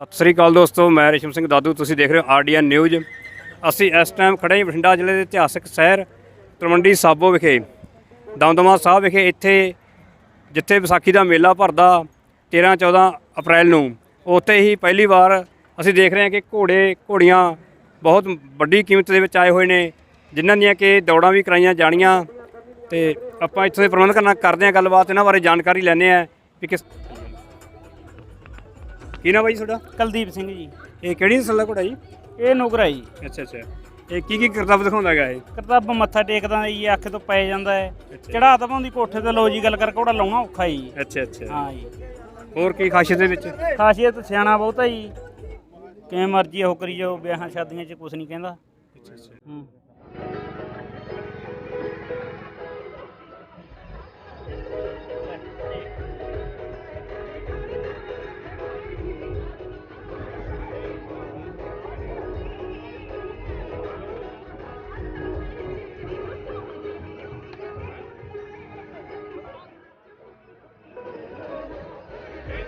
ਸਤਿ ਸ੍ਰੀ ਅਕਾਲ ਦੋਸਤੋ, ਮੈਂ ਰਿਸ਼ਮ ਸਿੰਘ ਦਾਦੂ, ਤੁਸੀਂ ਦੇਖ ਰਹੇ ਹੋ ਆਰਡੀਐਨ ਨਿਊਜ਼। ਅਸੀਂ ਇਸ ਟਾਈਮ ਖੜੇ ਹਾਂ ਬਠਿੰਡਾ ਜ਼ਿਲ੍ਹੇ ਦੇ ਇਤਿਹਾਸਕ ਸ਼ਹਿਰ ਤਲਵੰਡੀ ਸਾਬੋ ਵਿਖੇ। ਦਮਦਮਾ ਸਾਹਿਬ ਵਿਖੇ ਇੱਥੇ, ਜਿੱਥੇ ਵਿਸਾਖੀ ਦਾ ਮੇਲਾ ਭਰਦਾ 13 14 ਅਪ੍ਰੈਲ ਨੂੰ। ਉੱਥੇ ਹੀ ਪਹਿਲੀ ਵਾਰ ਅਸੀਂ ਦੇਖ ਰਹੇ ਹਾਂ ਕਿ ਘੋੜੇ, ਘੋੜੀਆਂ ਬਹੁਤ ਵੱਡੀ ਕੀਮਤ ਦੇ ਵਿੱਚ ਆਏ ਹੋਏ ਨੇ, ਜਿਨ੍ਹਾਂ ਦੀਆਂ ਕਿ ਦੌੜਾਂ ਵੀ ਕਰਾਈਆਂ ਜਾਣੀਆਂ। ਤੇ ਆਪਾਂ ਇੱਥੋਂ ਦੇ ਪ੍ਰਬੰਧਕਾਂ ਨਾਲ ਕਰਦੇ ਹਾਂ ਗੱਲਬਾਤ, ਇਹਨਾਂ ਬਾਰੇ ਜਾਣਕਾਰੀ ਲੈਂਦੇ ਹਾਂ ਵੀ ਕਿਸ ਕੀ ਨਾ ਬਾਈ ਤੁਹਾਡਾ? ਕੁਲਦੀਪ ਸਿੰਘ ਜੀ। ਇਹ ਕਿਹੜੀ ਨਸਲ ਦਾ ਘੋੜਾ ਜੀ? ਇਹ ਨੁਕਰਾ ਜੀ। ਅੱਛਾ ਅੱਛਾ। ਇਹ ਕੀ ਕੀ ਕਰਤੱਵ ਦਿਖਾਉਂਦਾ ਹੈਗਾ ਇਹ? ਕਰਤੱਬ ਮੱਥਾ ਟੇਕਦਾ ਜੀ ਅੱਖ ਤੋਂ ਪੈ ਜਾਂਦਾ ਹੈ। ਚੜਾ ਤਾਂ ਪਾਉਂਦੀ ਕੋਠੇ ਤੇ ਲੋ ਜੀ ਗੱਲ ਕਰ ਘੋੜਾ ਲਾਉਣਾ ਔਖਾ ਜੀ। ਅੱਛਾ ਅੱਛਾ। ਹਾਂ ਜੀ। ਹੋਰ ਕੀ ਖਾਸੀਅਤ ਦੇ ਵਿੱਚ? ਖਾਸੀਅਤ ਸਿਆਣਾ ਬਹੁਤਾ ਜੀ। ਕਿਵੇਂ ਮਰਜ਼ੀ ਉਹ ਕਰੀ ਜਾਓ ਵਿਆਹਾਂ ਸ਼ਾਦੀਆਂ 'ਚ ਕੁਝ ਨਹੀਂ ਕਹਿੰਦਾ। ਅੱਛਾ ਅੱਛਾ। ਹੂੰ।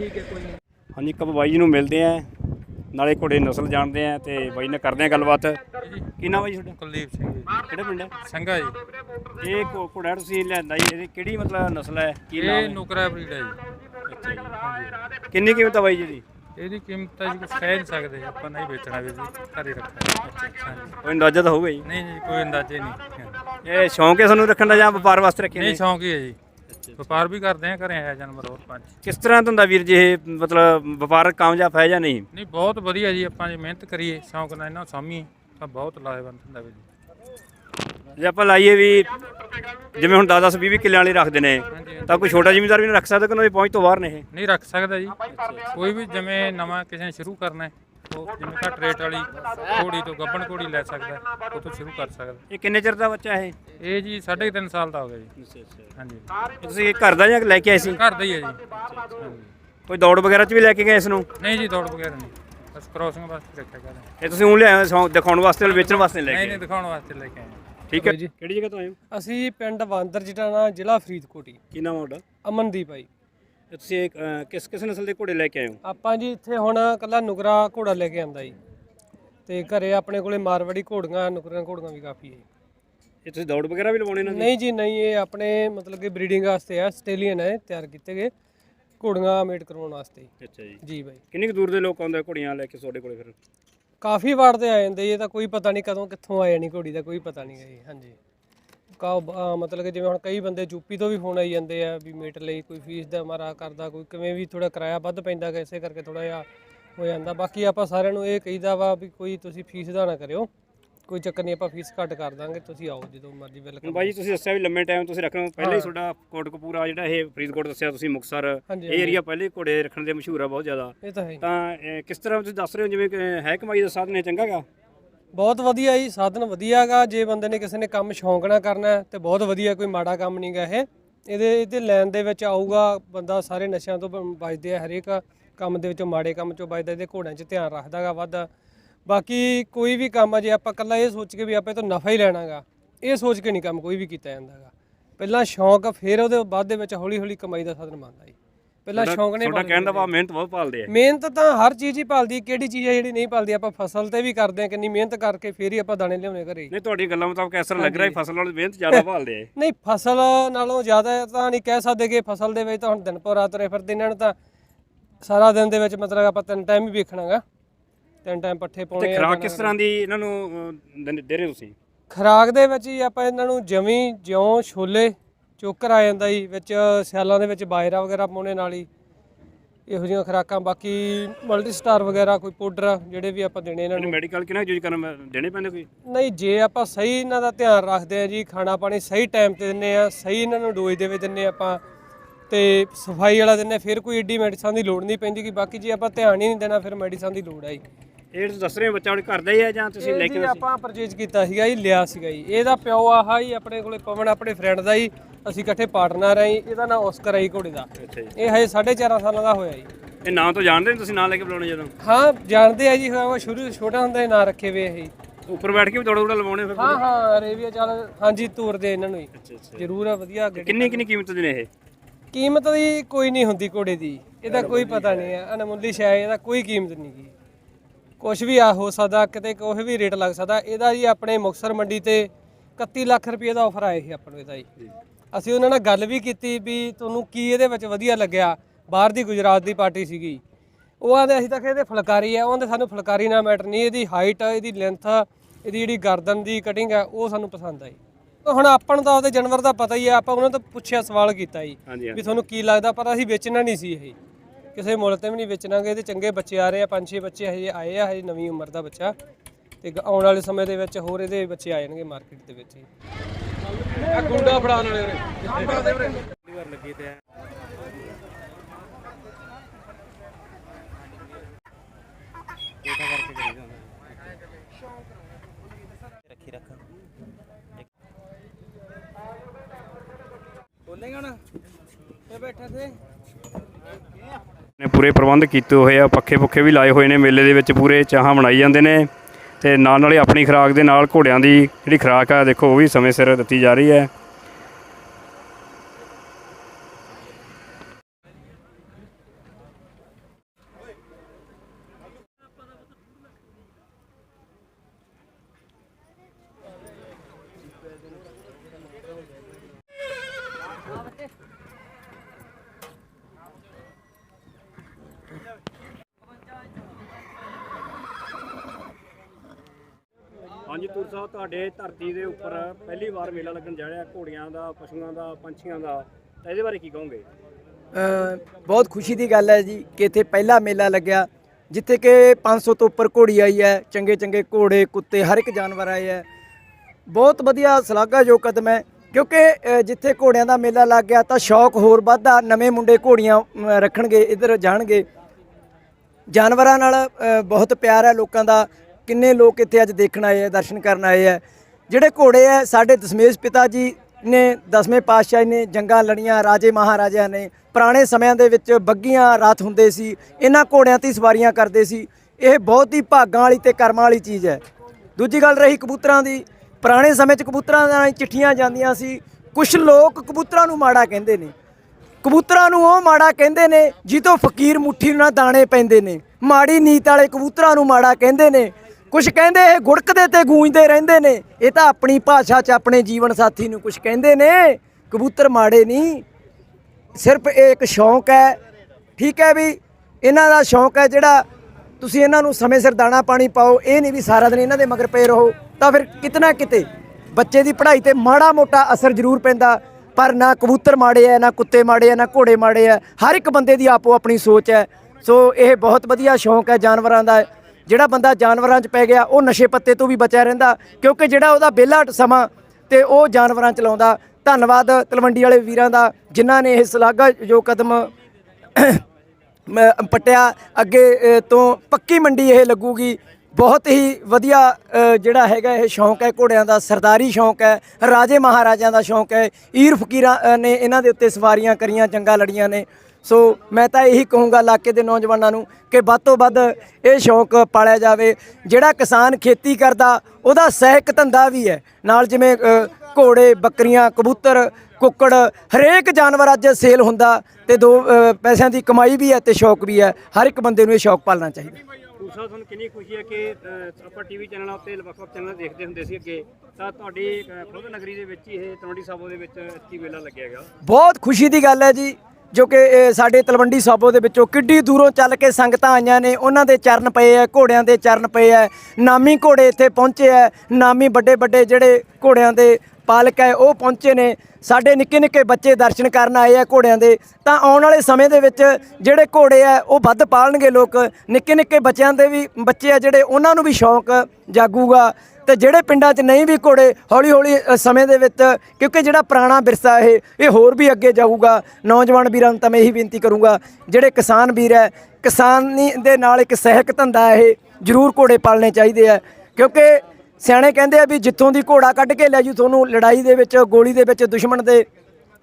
ਹਾਂਜੀ ਇੱਕ ਬਾਈ ਜੀ ਨੂੰ ਮਿਲਦੇ ਆ ਨਾਲੇ ਘੋੜੇ ਨਸਲ ਜਾਣਦੇ ਆ ਤੇ ਬਾਈ ਨਾਲ ਕਰਦੇ ਆ ਗੱਲਬਾਤ। ਕੀ ਨਾਮ ਹੈ ਜੀ ਤੁਹਾਡਾ? ਕੁਲਦੀਪ ਸਿੰਘ ਜੀ। ਕਿਹੜੇ ਪਿੰਡ ਹੈ? ਸੰਘਾ ਜੀ। ਇਹ ਘੋ- ਘੋੜਾ ਤੁਸੀਂ ਲਿਆਂਦਾ ਜੀ ਇਹਦੀ ਕਿਹੜੀ ਮਤਲਬ ਨਸਲ ਹੈ? ਕੀ ਨਾਮ ਇਹ ਹੈ? ਨੁਕਰਾ ਬਰੀਡ ਹੈ ਜੀ। ਅੱਛਾ ਜੀ ਕਿੰਨੀ ਕੀਮਤ ਹੈ ਬਾਈ ਜੀ ਦੀ ਇਹਦੀ ਕੀਮਤ ਤਾਂ ਜੀ ਕੁਛ ਕਹਿ ਨਹੀਂ ਸਕਦੇ ਆਪਾਂ ਨਹੀਂ ਵੇਚਣਾ ਵੀ ਜੀ ਘਰੇ ਰੱਖਣਾ। ਹਾਂਜੀ ਕੋਈ ਅੰਦਾਜ਼ਾ ਤਾਂ ਹੋਊਗਾ ਜੀ। ਨਹੀਂ ਜੀ ਕੋਈ ਅੰਦਾਜ਼ੇ ਨਹੀਂ। ਇਹ ਸ਼ੌਂਕ ਹੈ ਤੁਹਾਨੂੰ ਰੱਖਣ ਦਾ ਜਾਂ ਵਪਾਰ ਵਾਸਤੇ ਰੱਖੇ ਨਹੀਂ ਨੇ ਸ਼ੌਂਕ ਹੀ ਹੈ ਜੀ। ਵਪਾਰ ਵੀ ਕਰਦੇ ਆ ਘਰੇ ਆਇਆ ਜਾਨਵਰ ਹੋਰ ਪੰਜ ਕਿਸ ਤਰ੍ਹਾਂ ਦਾ ਹੁੰਦਾ ਵੀਰ ਜੀ ਇਹ ਮਤਲਬ ਵਪਾਰਕ ਕਾਮਯਾਬ ਹੈ ਜਾਂ ਨਹੀਂ? ਨਹੀਂ ਬਹੁਤ ਵਧੀਆ ਜੀ ਆਪਾਂ ਜੇ ਮਿਹਨਤ ਕਰੀਏ ਸ਼ੌਂਕ ਨਾਲ ਇਹਨਾਂ ਸਾਮੀ ਤਾਂ ਬਹੁਤ ਲਾਹੇਵੰਦ ਹੁੰਦਾ ਵੀ ਜੀ। ਆਪਾਂ ਲਾਈਏ ਵੀ ਜਿਵੇਂ ਹੁਣ 10 10 20 20 ਕਿੱਲਿਆਂ ਵਾਲੇ ਰੱਖਦੇ ਨੇ ਤਾਂ ਕੋਈ ਛੋਟਾ ਜ਼ਿਮੀਂਦਾਰ ਵੀ ਨਹੀਂ ਰੱਖ ਸਕਦਾ ਕਿ ਉਹਨਾਂ ਦੀ ਪਹੁੰਚ ਤੋਂ ਬਾਹਰ ਨੇ ਇਹ? ਨਹੀਂ ਰੱਖ ਸਕਦਾ ਜੀ। ਕੋਈ ਵੀ ਜਿਵੇਂ ਨਵਾਂ ਕਿਸੇ ਨੇ ਸ਼ੁਰੂ ਕਰਨਾ ਹੈ ਉਹ ਜਿਵੇਂ ਘੱਟ ਰੇਟ ਵਾਲੀ ਘੋੜੀ ਤੋਂ ਗੱਬਣ ਘੋੜੀ ਲੈ ਸਕਦਾ ਉਹ ਤੋਂ ਸ਼ੁਰੂ ਕਰ ਸਕਦਾ ਇਹ ਕਿੰਨੇ ਚਿਰ ਦਾ ਬੱਚਾ ਇਹ? ਇਹ ਜੀ 3.5 ਸਾਲ ਦਾ ਹੋ ਗਿਆ ਜੀ। ਅੱਛਾ ਅੱਛਾ। ਹਾਂਜੀ। ਤੁਸੀਂ ਇਹ ਘਰ ਦਾ ਜਾਂ ਲੈ ਕੇ ਆਏ ਸੀ? ਘਰ ਦਾ ਹੀ ਹੈ ਜੀ। ਹਾਂਜੀ। ਕੋਈ ਦੌੜ ਵਗੈਰਾ 'ਚ ਵੀ ਲੈ ਕੇ ਗਏ ਇਸ ਨੂੰ? ਨਹੀਂ ਜੀ ਦੌੜ ਵਗੈਰਾ ਨਹੀਂ। ਬਸ ਕ੍ਰੋਸਿੰਗ ਵਾਸਤੇ ਰੱਖਿਆ ਕਰ ਇਹ ਤੁਸੀਂ ਉਹ ਲਿਆਏ ਹੋ ਦਿਖਾਉਣ ਵਾਸਤੇ ਔਰ ਵੇਚਣ ਵਾਸਤੇ ਲੈ ਨਹੀਂ ਕੇ ਨਹੀਂ ਦਿਖਾਉਣ ਵਾਸਤੇ ਲੈ ਕੇ ਆਏ ਹਾਂ। ਠੀਕ ਹੈ। ਕਿਹੜੀ ਜਗ੍ਹਾ ਤੋਂ ਆਏ ਹੋ? ਅਸੀਂ ਪਿੰਡ ਬਾਂਦਰ ਜਟਾਣਾ ਜ਼ਿਲ੍ਹਾ ਫਰੀਦਕੋਟ ਹੀ ਕੀ ਨਾਮ ਹੈ ਤੁਹਾਡਾ? ਅਮਨਦੀਪ ਆਈ ਇਹ ਤੁਸੀਂ ਇਹ, ਕਿਸ ਕਿਸ ਨਸਲ ਦੇ ਘੋੜੇ ਲੈ ਕੇ ਆਏ ਹੋ? ਆਪਾਂ ਜੀ ਇੱਥੇ ਹੁਣ ਕੱਲਾ ਨੁਕਰਾ ਘੋੜਾ ਲੈ ਕੇ ਆਂਦਾ ਜੀ। ਤੇ ਘਰੇ ਆਪਣੇ ਕੋਲੇ ਮਾਰਵਾੜੀ ਘੋੜੀਆਂ ਨੁਕਰੀਆਂ ਘੋੜੀਆਂ ਵੀ ਕਾਫੀ ਹੈ। ਇਹ ਤੁਸੀਂ ਦੌੜ ਵਗੈਰਾ ਵੀ ਲਵਾਉਣੇ ਇਹਨਾਂ ਦੀ? ਨਹੀਂ ਜੀ ਨਹੀਂ ਇਹ ਆਪਣੇ ਮਤਲਬ ਕਿ ਬਰੀਡਿੰਗ ਵਾਸਤੇ ਆ ਆਸਟ੍ਰੇਲੀਅਨ ਹੈ ਤਿਆਰ ਕੀਤੇ ਗਏ। ਘੋੜੀਆਂ ਮੇਟ ਕਰਵਾਉਣ ਵਾਸਤੇ। ਅੱਛਾ ਜੀ। ਜੀ ਬਾਈ। ਕਿੰਨੀ ਕੁ ਦੂਰ ਦੇ ਲੋਕ ਆਉਂਦੇ ਆ ਘੋੜੀਆਂ ਲੈ ਕੇ ਤੁਹਾਡੇ ਕੋਲੇ ਫਿਰ? ਕਾਫੀ ਵਾਰ ਤੇ ਆ ਜਾਂਦੇ ਜੀ, ਇਹ ਤਾਂ ਕੋਈ ਪਤਾ ਨਹੀਂ ਕਦੋਂ ਕਿੱਥੋਂ ਆ ਜਾਣੀ ਘੋੜੀ ਦਾ ਕੋਈ ਪਤਾ ਨਹੀਂ ਜੀ ਹਾਂਜੀ। ਕਾ ਮਤਲਬ ਕਿ ਜਿਵੇਂ ਹੁਣ ਕਈ ਬੰਦੇ ਯੂਪੀ ਤੋਂ ਵੀ ਫੋਨ ਆਈ ਜਾਂਦੇ ਆ ਵੀ ਮੀਟ ਲਈ ਕੋਈ ਫੀਸ ਦਾ ਮਾਰਾ ਕਰਦਾ ਕੋਈ ਕਿਵੇਂ ਵੀ ਥੋੜਾ ਕਿਰਾਇਆ ਵੱਧ ਪੈਂਦਾ ਗਾ ਇਸੇ ਕਰਕੇ ਥੋੜਾ ਜਿਹਾ ਹੋ ਜਾਂਦਾ। ਬਾਕੀ ਆਪਾਂ ਸਾਰਿਆਂ ਨੂੰ ਇਹ ਕਹੀਦਾ ਵਾ ਵੀ ਕੋਈ ਤੁਸੀਂ ਫੀਸ ਦਾ ਨਾ ਕਰਿਓ ਕੋਈ ਚੱਕਰ ਨਹੀਂ ਆਪਾਂ ਫੀਸ ਘੱਟ ਕਰ ਦਾਂਗੇ ਤੁਸੀਂ ਆਓ ਜਦੋਂ ਮਰਜ਼ੀ ਵੈਲਕਮ। ਬਾਈ ਜੀ ਤੁਸੀਂ ਦੱਸਿਆ ਵੀ ਲੰਮੇ ਟਾਈਮ ਤੁਸੀਂ ਰੱਖਣਾ ਪਹਿਲਾਂ ਹੀ ਤੁਹਾਡਾ ਕੋਟਕਪੂਰਾ ਜਿਹੜਾ ਇਹ ਫਰੀਦਕੋਟ ਦੱਸਿਆ ਤੁਸੀਂ ਮੁਕਸਰ ਇਹ ਏਰੀਆ ਪਹਿਲੇ ਹੀ ਘੋੜੇ ਰੱਖਣ ਦੇ ਮਸ਼ਹੂਰ ਆ ਬਹੁਤ ਜ਼ਿਆਦਾ। ਤਾਂ ਕਿਸ ਤਰ੍ਹਾਂ ਤੁਸੀਂ ਦੱਸ ਰਹੇ ਹੋ ਜਿਵੇਂ ਹੈ ਕਮਾਈ ਦਾ ਸਾਧਨ ਹੈ ਚੰਗਾਗਾ ਬਹੁਤ ਵਧੀਆ ਜੀ, ਸਾਧਨ ਵਧੀਆ ਹੈਗਾ ਜੇ ਬੰਦੇ ਨੇ ਕਿਸੇ ਨੇ ਕੰਮ ਸ਼ੌਂਕ ਨਾਲ ਕਰਨਾ ਹੈ, ਤੇ ਬਹੁਤ ਵਧੀਆ, ਕੋਈ ਮਾੜਾ ਕੰਮ ਨਹੀਂਗਾ ਇਹ। ਇਹਦੇ ਇਹਦੇ ਲੈਣ ਦੇ ਵਿੱਚ ਆਊਗਾ, ਬੰਦਾ ਸਾਰੇ ਨਸ਼ਿਆਂ ਤੋਂ ਬਚਦੇ ਆ ਹਰੇਕ ਕੰਮ ਦੇ ਵਿੱਚੋਂ, ਮਾੜੇ ਕੰਮ ਚੋਂ ਬਚਦਾ, ਇਹਦੇ ਘੋੜਿਆਂ 'ਚ ਧਿਆਨ ਰੱਖਦਾਗਾ ਵੱਧ। ਬਾਕੀ ਕੋਈ ਵੀ ਕੰਮ ਆ ਜੇ ਆਪਾਂ ਇਕੱਲਾ ਇਹ ਸੋਚ ਕੇ ਵੀ ਆਪਾਂ ਇਹ ਤੋਂ ਨਫਾ ਹੀ ਲੈਣਾਗਾ ਇਹ ਸੋਚ ਕੇ ਨਹੀਂ ਕੰਮ ਕੋਈ ਵੀ ਕੀਤਾ ਜਾਂਦਾਗਾ ਪਹਿਲਾਂ ਸ਼ੌਂਕ, ਫਿਰ ਉਹਦੇ ਬਾਅਦ ਦੇ ਵਿੱਚ ਹੌਲੀ ਹੌਲੀ ਕਮਾਈ ਦਾ ਸਾਧਨ ਬਣਦਾ ਜੀ। ਪਹਿਲਾਂ ਸ਼ੌਂਕ ਨੇ ਤੁਹਾਡਾ ਕਹਿਣ ਦਾ ਭਾਵ ਮਿਹਨਤ ਬਹੁਤ ਭਾਲਦੇ ਆ। ਮਿਹਨਤ ਤਾਂ ਹਰ ਚੀਜ਼ ਹੀ ਭਾਲਦੀ ਕਿਹੜੀ ਚੀਜ਼ ਹੈ ਜਿਹੜੀ ਨਹੀਂ ਭਾਲਦੀ ਆਪਾਂ ਫਸਲ ਤੇ ਵੀ ਕਰਦੇ ਆ ਕਿੰਨੀ ਮਿਹਨਤ ਕਰਕੇ ਫੇਰ ਹੀ ਆਪਾਂ ਦਾਣੇ ਲਿਆਉਣੇ ਘਰੇ। ਨਹੀਂ ਤੁਹਾਡੀ ਗੱਲਾਂ ਮੁਤਾਬਕ ਤਰ੍ਹਾਂ ਲੱਗ ਰਿਹਾ ਫਸਲ ਨਾਲੋਂ ਮਿਹਨਤ ਜ਼ਿਆਦਾ ਭਾਲਦੇ ਆ। ਨਹੀਂ ਫਸਲ ਨਾਲੋਂ ਜ਼ਿਆਦਾ ਤਾਂ ਨਹੀਂ ਕਹਿ ਸਕਦੇ ਕਿ ਫਸਲ ਦੇ ਵਿੱਚ ਤਾਂ ਹੁਣ ਦਿਨ ਪੋ ਰਾਤ ਤੁਰੇ ਫਿਰਦੇ ਇਹਨਾਂ ਨੂੰ ਤਾਂ ਸਾਰਾ ਦਿਨ ਦੇ ਵਿੱਚ ਮਤਲਬ ਆਪਾਂ ਤਿੰਨ ਟਾਈਮ ਹੀ ਵੇਖਣਾਗਾ। ਤਿੰਨ ਟਾਈਮ ਪੱਠੇ ਪਾਉਣੇ ਤੇ ਖਰਾਕ ਕਿਸ ਤਰ੍ਹਾਂ ਦੀ ਇਹਨਾਂ ਨੂੰ ਦੇ ਰਹੇ ਤੁਸੀਂ? ਖਰਾਕ ਦੇ ਵਿੱਚ ਹੀ ਆਪਾਂ ਇਹਨਾਂ ਨੂੰ ਜਵੀਂ ਜਿਉਂ ਛੋਲੇ ਚੋਕਰ ਆ ਜਾਂਦਾ ਜੀ ਵਿੱਚ ਸਿਆਲਾਂ ਦੇ ਵਿੱਚ ਬਾਜਰਾ ਵਗੈਰਾ ਪਾਉਣੇ ਨਾਲ ਹੀ। ਇਹੋ ਜਿਹੀਆਂ ਖਰਾਕਾਂ ਬਾਕੀ ਮਲਟੀ ਸਟਾਰ ਵਗੈਰਾ ਕੋਈ ਪਾਊਡਰ ਜਿਹੜੇ ਵੀ ਆਪਾਂ ਦੇਣੇ ਇਹਨਾਂ ਨੂੰ। ਮੈਡੀਕਲ ਕਿਹਨਾਂ ਯੂਜ਼ ਕਰਨ ਦੇਣੇ ਪੈਂਦੇ ਕੋਈ? ਨਹੀਂ ਜੇ ਆਪਾਂ ਸਹੀ ਇਹਨਾਂ ਦਾ ਧਿਆਨ ਰੱਖਦੇ ਆ ਜੀ ਖਾਣਾ ਪਾਣੀ ਸਹੀ ਟਾਈਮ ਤੇ ਦਿੰਨੇ ਆ ਸਹੀ ਇਹਨਾਂ ਨੂੰ ਡੋਜ਼ ਦੇ ਵਿੱਚ ਦਿੰਨੇ ਆਪਾਂ ਤੇ ਸਫ਼ਾਈ ਵਾਲਾ ਦਿੰਨੇ ਫਿਰ ਕੋਈ ਏਡੀ ਮੈਡੀਸਨ ਦੀ ਲੋੜ ਨਹੀਂ ਪੈਂਦੀ ਕਿ ਬਾਕੀ ਜੇ ਆਪਾਂ ਧਿਆਨ ਹੀ ਨਹੀਂ ਦੇਣਾ ਫਿਰ ਮੈਡੀਸਨ ਦੀ ਲੋੜ ਆ ਜੀ। ਇਹ ਤੁਸੀਂ ਦੱਸ ਰਹੇ ਹੋ ਬੱਚਾ ਆਪਣੇ ਘਰ ਦਾ ਹੀ ਹੈ ਜਾਂ ਤੁਸੀਂ ਲੈ ਇਹ ਕੇ ਜੀ ਆਪਾਂ ਪਰਚੇਜ ਕੀਤਾ ਸੀਗਾ ਜੀ ਲਿਆ ਸੀਗਾ ਜੀ। ਇਹਦਾ ਪਿਓ ਆਹਾ ਹੀ ਆਪਣੇ ਕੋਲੇ ਪਵਨ ਆਪਣੇ ਫਰੈਂਡ ਦਾ ਜੀ। ਅਸੀਂ ਇਕੱਠੇ ਪਾਰਟਨਰ ਆ ਜੀ ਇਹਦਾ ਨਾਮ ਔਸਕਰ ਆ ਜੀ ਘੋੜੇ ਦਾ। ਅੱਛਾ ਜੀ। ਇਹ ਹਜੇ 4.5 ਸਾਲਾਂ ਦਾ ਹੋਇਆ ਜੀ। ਇਹ ਨਾਂ ਤੋਂ ਜਾਣਦੇ ਨੇ ਤੁਸੀਂ ਨਾਂ ਲੈ ਕੇ ਬੁਲਾਉਣੇ ਜਦੋਂ? ਹਾਂ ਜਾਣਦੇ ਆ ਜੀ ਹਾਂ, ਉਹ ਸ਼ੁਰੂ ਛੋਟਾ ਹੁੰਦਾ ਹੀ ਨਾਂ ਰੱਖੇ ਵੇ ਇਹ। ਉੱਪਰ ਬੈਠ ਕੇ ਵੀ ਦੌੜਾ ਦੌੜਾ ਲਵਾਉਣੇ ਫਿਰ ਹਾਂ ਹਾਂ ਅਰੇਬੀਆ ਚੱਲ ਹਾਂਜੀ ਤੋਰਦੇ ਇਹਨਾਂ ਨੂੰ ਜੀ। ਅੱਛਾ ਅੱਛਾ। ਜ਼ਰੂਰ ਆ ਵਧੀਆ ਕਿੰਨੀ ਕਿੰਨੀ ਕੀਮਤ ਦੇ ਨੇ ਇਹ? ਕੀਮਤ ਦੀ ਕੋਈ ਨਹੀਂ ਹੁੰਦੀ ਘੋੜੇ ਦੀ। ਇਹਦਾ ਕੋਈ ਪਤਾ ਨਹੀਂ ਹੈ ਅਨਮੁੱਲੀ ਸ਼ੈ ਇਹਦਾ ਕੋਈ ਕੀਮਤ ਨਹੀਂ ਗੀ। ਕੁਝ ਵੀ ਆ ਹੋ ਸਕਦਾ ਕਿਤੇ ਕੋਈ ਵੀ ਰੇਟ ਲੱਗ ਸਕਦਾ ਇਹਦਾ ਜੀ ਆਪਣੇ ਮੁਕਸਰ ਮੰਡੀ ਤੇ 31 ਲੱਖ ਰੁਪਏ ਦਾ ਆਫਰ ਆਇਆ ਸੀ ਆਪਾਂ ਨੂੰ ਇਹਦਾ ਜੀ ਅਸੀਂ ਉਹਨਾਂ ਨਾਲ ਗੱਲ ਵੀ ਕੀਤੀ ਵੀ ਤੁਹਾਨੂੰ ਕੀ ਇਹਦੇ ਵਿੱਚ ਵਧੀਆ ਲੱਗਿਆ ਬਾਹਰ ਦੀ ਗੁਜਰਾਤ ਦੀ ਪਾਰਟੀ ਸੀਗੀ। ਉਹ ਆਂਦੇ ਅਸੀਂ ਤਾਂ ਕਹਿੰਦੇ ਫੁਲਕਾਰੀ ਆ ਉਹਦੇ ਸਾਨੂੰ ਫੁਲਕਾਰੀ ਨਾਲ ਮੈਟਰ ਨਹੀਂ ਇਹਦੀ ਹਾਈਟ ਇਹਦੀ ਲੈਂਥ ਇਹਦੀ ਜਿਹੜੀ ਗਰਦਨ ਦੀ ਕਟਿੰਗ ਆ ਉਹ ਸਾਨੂੰ ਪਸੰਦ ਆਈ। ਹੁਣ ਆਪਾਂ ਨੂੰ ਤਾਂ ਉਹਦੇ ਜਾਨਵਰ ਦਾ ਪਤਾ ਹੀ ਆ ਆਪਾਂ ਉਹਨਾਂ ਤੋਂ ਪੁੱਛਿਆ ਸਵਾਲ ਕੀਤਾ ਜੀ ਵੀ ਤੁਹਾਨੂੰ ਕੀ ਲੱਗਦਾ ਪਰ ਅਸੀਂ ਵੇਚਣਾ ਨਹੀਂ ਸੀ ਇਹ। ਕਿਸੇ ਮੁੱਲ ਤੇ ਵੀ ਨਹੀਂ ਵੇਚਣਾਗੇ ਇਹਦੇ ਚੰਗੇ ਬੱਚੇ ਆ ਰਹੇ ਆ ਪੰਜ ਛੇ ਬੱਚੇ ਹਜੇ ਆਏ ਆ ਹਜੇ ਨਵੀਂ ਉਮਰ ਦਾ ਬੱਚਾ। ਤੇ ਆਉਣ ਵਾਲੇ ਸਮੇਂ ਦੇ ਵਿੱਚ ਹੋਰ ਇਹਦੇ ਬੱਚੇ ਆ ਜਾਣਗੇ ਮਾਰਕੀਟ ਦੇ ਵਿੱਚ ਆ ਗੁੰਡਾ ਫੜਾਉਣ ਵਾਲੇ ਨੇ। ਪੂਰੇ ਪ੍ਰਬੰਧ ਕੀਤੇ ਹੋਏ ਆ, ਪੱਖੇ ਪੁੱਖੇ ਵੀ ਲਾਏ ਹੋਏ ਨੇ, ਮੇਲੇ ਦੇ ਵਿੱਚ ਪੂਰੇ ਚਾਹਾਂ ਬਣਾਈ ਜਾਂਦੇ ਨੇ ਤੇ ਨਾਲ ਨਾਲ ਹੀ ਆਪਣੀ ਖੁਰਾਕ ਦੇ ਨਾਲ ਘੋੜਿਆਂ ਦੀ ਜਿਹੜੀ ਖੁਰਾਕ ਆ, ਦੇਖੋ ਉਹ ਵੀ ਸਮੇਂ ਸਿਰ ਦਿੱਤੀ ਜਾ ਰਹੀ ਹੈ। ਸਾਹਿਬ, ਤੁਹਾਡੇ ਧਰਤੀ ਦੇ ਉੱਪਰ ਪਹਿਲੀ ਵਾਰ ਮੇਲਾ ਲੱਗਣ ਜਾ ਰਿਹਾ, ਘੋੜੀਆਂ ਦਾ, ਪਸ਼ੂਆਂ ਦਾ, ਪੰਛੀਆਂ ਦਾ। ਤਾਂ ਇਹਦੇ ਬਾਰੇ ਕੀ ਕਹੋਗੇ? ਬਹੁਤ ਖੁਸ਼ੀ ਦੀ ਗੱਲ ਹੈ ਜੀ ਕਿ ਇੱਥੇ ਪਹਿਲਾ ਮੇਲਾ ਲੱਗਿਆ, ਜਿੱਥੇ ਕਿ 500 ਤੋਂ ਉੱਪਰ ਘੋੜੀ ਆਈ ਹੈ, ਚੰਗੇ ਚੰਗੇ ਘੋੜੇ, ਕੁੱਤੇ, ਹਰ ਇੱਕ ਜਾਨਵਰ ਆਏ ਹੈ। ਬਹੁਤ ਵਧੀਆ ਸ਼ਲਾਘਾਯੋਗ ਕਦਮ ਹੈ, ਕਿਉਂਕਿ ਜਿੱਥੇ ਘੋੜਿਆਂ ਦਾ ਮੇਲਾ ਲੱਗ ਗਿਆ, ਤਾਂ ਸ਼ੌਕ ਹੋਰ ਵੱਧਦਾ, ਨਵੇਂ ਮੁੰਡੇ ਘੋੜੀਆਂ ਰੱਖਣਗੇ, ਇੱਧਰ ਜਾਣਗੇ। ਜਾਨਵਰਾਂ ਨਾਲ ਬਹੁਤ ਪਿਆਰ ਹੈ ਲੋਕਾਂ ਦਾ ਕਿੰਨੇ ਲੋਕ ਇੱਥੇ ਅੱਜ ਦੇਖਣ ਆਏ ਆ, ਦਰਸ਼ਨ ਕਰਨ ਆਏ ਆ? ਜਿਹੜੇ ਘੋੜੇ ਆ, ਸਾਡੇ ਦਸ਼ਮੇਸ਼ ਪਿਤਾ ਜੀ ਨੇ, ਦਸਵੇਂ ਪਾਤਸ਼ਾਹ ਨੇ ਜੰਗਾਂ ਲੜੀਆਂ, ਰਾਜੇ ਮਹਾਰਾਜਿਆਂ ਨੇ, ਪੁਰਾਣੇ ਸਮਿਆਂ ਦੇ ਵਿੱਚ ਬੱਗੀਆਂ ਰਾਤ ਹੁੰਦੇ ਸੀ, ਇਹਨਾਂ ਘੋੜਿਆਂ ਤੇ ਸਵਾਰੀਆਂ ਕਰਦੇ ਸੀ। ਇਹ ਬਹੁਤ ਹੀ ਭਾਗਾਂ ਵਾਲੀ ਤੇ ਕਰਮਾਂ ਵਾਲੀ ਚੀਜ਼ ਹੈ। ਦੂਜੀ ਗੱਲ ਰਹੀ ਕਬੂਤਰਾਂ ਦੀ, ਪੁਰਾਣੇ ਸਮੇਂ 'ਚ ਕਬੂਤਰਾਂ ਨਾਲ ਚਿੱਠੀਆਂ ਜਾਂਦੀਆਂ ਸੀ। ਕੁਝ ਲੋਕ ਕਬੂਤਰਾਂ ਨੂੰ ਮਾੜਾ ਕਹਿੰਦੇ ਨੇ। ਕਬੂਤਰਾਂ ਨੂੰ ਉਹ ਮਾੜਾ ਕਹਿੰਦੇ ਨੇ ਜਿੱਤੋਂ ਫਕੀਰ ਮੁੱਠੀ ਨਾਲ ਦਾਣੇ ਪੈਂਦੇ ਨੇ। ਮਾੜੀ ਨੀਤ ਵਾਲੇ ਕਬੂਤਰਾਂ ਨੂੰ ਮਾੜਾ ਕਹਿੰਦੇ ਨੇ। ਕੁਝ ਕਹਿੰਦੇ ਇਹ ਗੁੜਕਦੇ ਤੇ ਗੂੰਜਦੇ ਰਹਿੰਦੇ ਨੇ। ਇਹ ਤਾਂ ਆਪਣੀ ਭਾਸ਼ਾ 'ਚ ਆਪਣੇ ਜੀਵਨ ਸਾਥੀ ਨੂੰ ਕੁਝ ਕਹਿੰਦੇ ਨੇ। ਕਬੂਤਰ ਮਾੜੇ ਨਹੀਂ ਸਿਰਫ ਇਹ ਇੱਕ ਸ਼ੌਂਕ ਹੈ। ਠੀਕ ਹੈ ਵੀ ਇਹਨਾਂ ਦਾ ਸ਼ੌਂਕ ਹੈ ਜਿਹੜਾ ਤੁਸੀਂ ਇਹਨਾਂ ਨੂੰ ਸਮੇਂ ਸਿਰ ਦਾਣਾ ਪਾਣੀ ਪਾਓ, ਇਹ ਨਹੀਂ ਵੀ ਸਾਰਾ ਦਿਨ ਇਹਨਾਂ ਦੇ ਮਗਰ ਪਏ ਰਹੋ। ਤਾਂ ਫਿਰ ਕਿਤਨਾ ਕਿਤੇ ਬੱਚੇ ਦੀ ਪੜ੍ਹਾਈ ਤੇ ਮਾੜਾ ਮੋਟਾ ਅਸਰ ਜ਼ਰੂਰ ਪੈਂਦਾ। ਪਰ ਨਾ ਕਬੂਤਰ ਮਾੜੇ ਆ ਨਾ ਕੁੱਤੇ ਮਾੜੇ ਆ ਨਾ ਘੋੜੇ ਮਾੜੇ ਆ ਹਰ ਇੱਕ ਬੰਦੇ ਦੀ ਆਪੋ ਆਪਣੀ ਸੋਚ ਹੈ। ਸੋ ਇਹ ਬਹੁਤ ਵਧੀਆ ਸ਼ੌਂਕ ਹੈ ਜਾਨਵਰਾਂ ਦਾ। ਜਿਹੜਾ ਬੰਦਾ ਜਾਨਵਰਾਂ 'ਚ ਪੈ ਗਿਆ, ਉਹ ਨਸ਼ੇ ਪੱਤੇ ਤੋਂ ਵੀ ਬਚਿਆ ਰਹਿੰਦਾ, ਕਿਉਂਕਿ ਜਿਹੜਾ ਉਹਦਾ ਵਿਹਲਾ ਸਮਾਂ ਤੇ ਉਹ ਜਾਨਵਰਾਂ 'ਚ ਲਾਉਂਦਾ ਧੰਨਵਾਦ ਤਲਵੰਡੀ ਵਾਲੇ ਵੀਰਾਂ ਦਾ, ਜਿਨ੍ਹਾਂ ਨੇ ਇਹ ਸ਼ਲਾਘਾ ਜੋ ਕਦਮ ਮ- ਪੱਟਿਆ। ਅੱਗੇ ਤੋਂ ਪੱਕੀ ਮੰਡੀ ਇਹ ਲੱਗੂਗੀ। ਬਹੁਤ ਹੀ ਵਧੀਆ ਜਿਹੜਾ ਹੈਗਾ ਇਹ ਸ਼ੌਂਕ ਹੈ, ਘੋੜਿਆਂ ਦਾ ਸਰਦਾਰੀ ਸ਼ੌਂਕ ਹੈ, ਰਾਜੇ ਮਹਾਰਾਜਿਆਂ ਦਾ ਸ਼ੌਂਕ ਹੈ। ਈਰ ਫਕੀਰਾਂ ਨੇ ਇਹਨਾਂ ਦੇ ਉੱਤੇ ਸਵਾਰੀਆਂ ਕਰੀਆਂ, ਜੰਗਾਂ ਲੜੀਆਂ ਨੇ। ਸੋ ਮੈਂ ਤਾਂ ਇਹੀ ਕਹੂੰਗਾ ਇਲਾਕੇ ਦੇ ਨੌਜਵਾਨਾਂ ਨੂੰ ਕਿ ਵੱਧ ਤੋਂ ਵੱਧ ਇਹ ਸ਼ੌਂਕ ਪਾਲਿਆ ਜਾਵੇ। ਜਿਹੜਾ ਕਿਸਾਨ ਖੇਤੀ ਕਰਦਾ ਉਹਦਾ ਸਹਾਇਕ ਧੰਦਾ ਵੀ ਹੈ। ਨਾਲ ਜਿਵੇਂ ਘੋੜੇ ਬੱਕਰੀਆਂ ਕਬੂਤਰ ਕੁੱਕੜ ਹਰੇਕ ਜਾਨਵਰ ਅੱਜ ਸੇਲ ਹੁੰਦਾ ਤੇ ਦੋ ਪੈਸਿਆਂ ਦੀ ਕਮਾਈ ਵੀ ਹੈ ਤੇ ਸ਼ੌਕ ਵੀ ਹੈ। ਹਰ ਇੱਕ ਬੰਦੇ ਨੂੰ ਇਹ ਸ਼ੌਕ ਪਾਲਣਾ ਚਾਹੀਦਾ। ਦੂਸਰਾ ਤੁਹਾਨੂੰ ਕਿੰਨੀ ਖੁਸ਼ੀ ਹੈ ਕਿ ਆਪਾਂ ਟੀਵੀ ਚੈਨਲਾਂ ਉੱਤੇ ਵੱਖ-ਵੱਖ ਚੈਨਲ ਦੇਖਦੇ ਹੁੰਦੇ ਸੀ ਅੱਗੇ। ਤਾਂ ਤੁਹਾਡੀ ਖੁਦ ਨਗਰੀ ਦੇ ਵਿੱਚ ਹੀ ਇਹ ਤਲਵੰਡੀ ਸਾਬੋ ਦੇ ਵਿੱਚ ਅੱਛੀ ਮੇਲਾ ਲੱਗਿਆ ਹੈਗਾ। ਬਹੁਤ ਖੁਸ਼ੀ ਦੀ ਗੱਲ ਹੈ ਜੀ। ਜੋ ਕਿ ਸਾਡੇ ਤਲਵੰਡੀ ਸਾਬੋ ਦੇ ਵਿੱਚੋਂ ਕਿੱਡੀ ਦੂਰੋਂ ਚੱਲ ਕੇ ਸੰਗਤਾਂ ਆਈਆਂ ਨੇ, ਉਹਨਾਂ ਦੇ ਚਰਨ ਪਏ ਆ ਘੋੜਿਆਂ ਦੇ ਚਰਨ ਪਏ ਆ ਨਾਮੀ ਘੋੜੇ ਇੱਥੇ ਪਹੁੰਚੇ ਆ ਨਾਮੀ ਵੱਡੇ ਵੱਡੇ ਜਿਹੜੇ ਘੋੜਿਆਂ ਦੇ ਪਾਲਕ ਹੈ ਉਹ ਪਹੁੰਚੇ ਨੇ। ਸਾਡੇ ਨਿੱਕੇ ਨਿੱਕੇ ਬੱਚੇ ਦਰਸ਼ਨ ਕਰਨ ਆਏ ਆ ਘੋੜਿਆਂ ਦੇ। ਤਾਂ ਆਉਣ ਵਾਲੇ ਸਮੇਂ ਦੇ ਵਿੱਚ ਜਿਹੜੇ ਘੋੜੇ ਆ ਉਹ ਵੱਧ ਪਾਲਣਗੇ ਲੋਕ। ਨਿੱਕੇ ਨਿੱਕੇ ਬੱਚਿਆਂ ਦੇ ਵੀ ਬੱਚੇ ਆ ਜਿਹੜੇ, ਉਹਨਾਂ ਨੂੰ ਵੀ ਸ਼ੌਂਕ ਜਾਗੂਗਾ। ਤੇ ਜਿਹੜੇ ਪਿੰਡਾਂ 'ਚ ਨਹੀਂ ਵੀ ਘੋੜੇ ਹੌਲੀ ਹੌਲੀ ਸਮੇਂ ਦੇ ਵਿੱਚ ਕਿਉਂਕਿ ਜਿਹੜਾ ਪੁਰਾਣਾ ਵਿਰਸਾ ਇਹ ਇਹ ਹੋਰ ਵੀ ਅੱਗੇ ਜਾਊਗਾ। ਨੌਜਵਾਨ ਵੀਰਾਂ ਨੂੰ ਤਾਂ ਮੈਂ ਇਹੀ ਬੇਨਤੀ ਕਰੂੰਗਾ ਜਿਹੜੇ ਕਿਸਾਨ ਵੀਰ ਹੈ ਕਿਸਾਨੀ ਦੇ ਨਾਲ ਇੱਕ ਸਹਿਕ ਧੰਦਾ ਇਹ ਜ਼ਰੂਰ ਘੋੜੇ ਪਾਲਣੇ ਚਾਹੀਦੇ ਆ। ਕਿਉਂਕਿ ਸਿਆਣੇ ਕਹਿੰਦੇ ਆ ਵੀ ਜਿੱਥੋਂ ਦੀ ਘੋੜਾ ਕੱਢ ਕੇ ਲੈ ਜੂ ਤੁਹਾਨੂੰ ਲੜਾਈ ਦੇ ਵਿੱਚ ਗੋਲੀ ਦੇ ਵਿੱਚ ਦੁਸ਼ਮਣ ਦੇ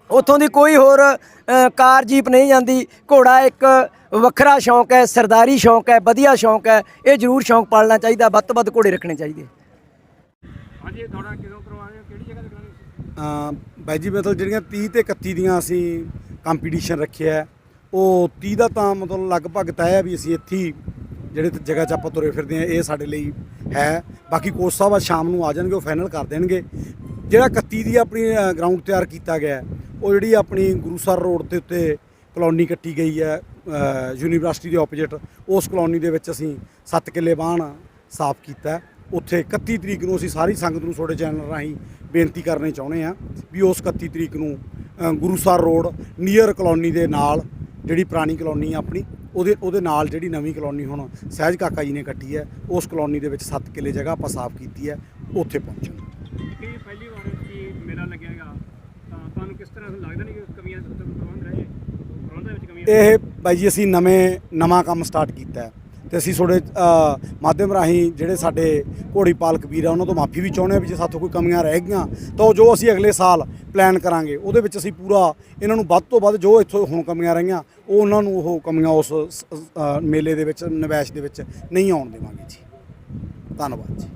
ਉੱਥੋਂ ਦੀ ਕੋਈ ਹੋਰ ਅ, ਕਾਰ ਜੀਪ ਨਹੀਂ ਜਾਂਦੀ। ਘੋੜਾ ਇੱਕ ਵੱਖਰਾ ਸ਼ੌਂਕ ਹੈ ਸਰਦਾਰੀ ਸ਼ੌਂਕ ਹੈ ਵਧੀਆ ਸ਼ੌਂਕ ਹੈ ਇਹ ਜ਼ਰੂਰ ਸ਼ੌਂਕ ਪਾਲਣਾ ਚਾਹੀਦਾ ਵੱਧ ਤੋਂ ਵੱਧ ਘੋੜੇ ਰੱਖਣੇ ਚਾਹੀਦੇ ਹਾਂਜੀ ਇਹ ਤੁਹਾਡਾ ਕਿਦੋਂ ਕਰਵਾਇਆ ਕਿਹੜੀ ਜਗ੍ਹਾ ਤੇ ਕਰਵਾਇਆ ਅਮ ਬਾਈ ਜੀ ਮਤਲਬ ਜਿਹੜੀਆਂ 30 ਤੇ 31 ਦੀਆਂ ਅਸੀਂ ਕੰਪੀਟੀਸ਼ਨ ਰੱਖਿਆ ਹੈ, ਉਹ 30 ਦਾ ਤਾਂ ਮਤਲਬ ਲਗਭਗ ਤੈਅ ਹੈ ਵੀ ਅਸੀਂ ਇੱਥੇ ਹੀ ਜਿਹੜੇ ਤੇ ਜਗ੍ਹਾ 'ਚ ਆਪਾਂ ਤੁਰੇ ਫਿਰਦੇ ਆ ਇਹ ਸਾਡੇ ਲਈ ਹੈ। ਬਾਕੀ ਕੋਚ ਸਾਹਿਬ ਅੱਜ ਸ਼ਾਮ ਨੂੰ ਆ ਜਾਣਗੇ ਉਹ ਫਾਈਨਲ ਕਰ ਦੇਣਗੇ। ਜਿਹੜਾ 31 ਦੀ ਆਪਣੀ ਗਰਾਊਂਡ ਤਿਆਰ ਕੀਤਾ ਗਿਆ ਹੈ, ਉਹ ਜਿਹੜੀ ਆਪਣੀ ਗੁਰੂਸਰ ਰੋਡ ਦੇ ਉੱਤੇ ਕਲੋਨੀ ਕੱਟੀ ਗਈ ਹੈ ਅ, ਯੂਨੀਵਰਸਿਟੀ ਦੇ ਆਪੋਜੀਟ ਉਸ ਕਲੋਨੀ ਦੇ ਵਿੱਚ ਅਸੀਂ 7 ਕਿੱਲੇ ਬਾਣ ਸਾਫ਼ ਕੀਤਾ ਹੈ। ਉੱਥੇ 31 ਤਰੀਕ ਨੂੰ ਅਸੀਂ ਸਾਰੀ ਸੰਗਤ ਨੂੰ ਤੁਹਾਡੇ ਚੈਨਲ ਰਾਹੀਂ ਬੇਨਤੀ ਕਰਨੀ ਚਾਹੁੰਦੇ ਆ ਵੀ ਉਸ 31 ਤਰੀਕ ਨੂੰ ਗੁਰੂਸਰ ਰੋਡ ਨੀਅਰ ਕਲੋਨੀ ਦੇ ਨਾਲ ਜਿਹੜੀ ਪੁਰਾਣੀ ਕਲੋਨੀ ਆ ਆਪਣੀ ਉਹਦੇ ਉਹਦੇ ਨਾਲ ਜਿਹੜੀ ਨਵੀਂ ਕਲੋਨੀ ਹੁਣ ਸਹਿਜ ਕਾਕਾ ਜੀ ਨੇ ਕੱਟੀ ਹੈ ਉਸ ਕਲੋਨੀ ਦੇ ਵਿੱਚ 7 ਕਿੱਲੇ ਜਗ੍ਹਾ ਆਪਾਂ ਸਾਫ਼ ਕੀਤੀ ਹੈ ਉੱਥੇ ਪਹੁੰਚਣ ਇਹ ਪਹਿਲੀ ਵਾਰ ਕੀ ਮੇਲਾ ਲੱਗਿਆ ਹੈਗਾ। ਤਾਂ ਤੁਹਾਨੂੰ ਕਿਸ ਤਰ੍ਹਾਂ ਲੱਗਦਾ ਨਹੀਂ ਕਿ ਕਮੀਆਂ ਪ੍ਰਬੰਧ ਰਹੇ? ਪ੍ਰਬੰਧਾਂ ਵਿੱਚ ਕਮੀਆਂ ਇਹ ਬਾਈ ਜੀ ਅਸੀਂ ਨਵੇਂ ਨਵਾਂ ਕੰਮ ਸਟਾਰਟ ਕੀਤਾ ਹੈ। ਤੇ ਅਸੀਂ ਤੁਹਾਡੇ ਮਾਧਿਅਮ ਰਾਹੀਂ ਜਿਹੜੇ ਸਾਡੇ ਘੋੜੀ ਪਾਲਕ ਵੀਰ ਆ, ਉਹਨਾਂ ਤੋਂ ਮਾਫੀ ਵੀ ਚਾਹੁੰਦੇ ਆ ਵੀ ਜੇ ਸਾਥੋਂ ਕੋਈ ਕਮੀਆਂ ਰਹਿ ਗਈਆਂ, ਤਾਂ ਉਹ ਜੋ ਅਸੀਂ ਅਗਲੇ ਸਾਲ ਪਲਾਨ ਕਰਾਂਗੇ, ਉਹਦੇ ਵਿੱਚ ਅਸੀਂ ਪੂਰਾ ਇਹਨਾਂ ਨੂੰ ਵੱਧ ਤੋਂ ਵੱਧ ਜੋ ਇੱਥੋਂ ਹੁਣ ਕਮੀਆਂ ਰਹੀਆਂ, ਉਹ ਉਹਨਾਂ ਨੂੰ ਉਹ ਕਮੀਆਂ ਉਸ ਮੇਲੇ ਦੇ ਵਿੱਚ, ਨਿਵੇਸ਼ ਦੇ ਵਿੱਚ ਨਹੀਂ ਆਉਣ ਦੇਵਾਂਗੇ ਜੀ। ਧੰਨਵਾਦ ਜੀ।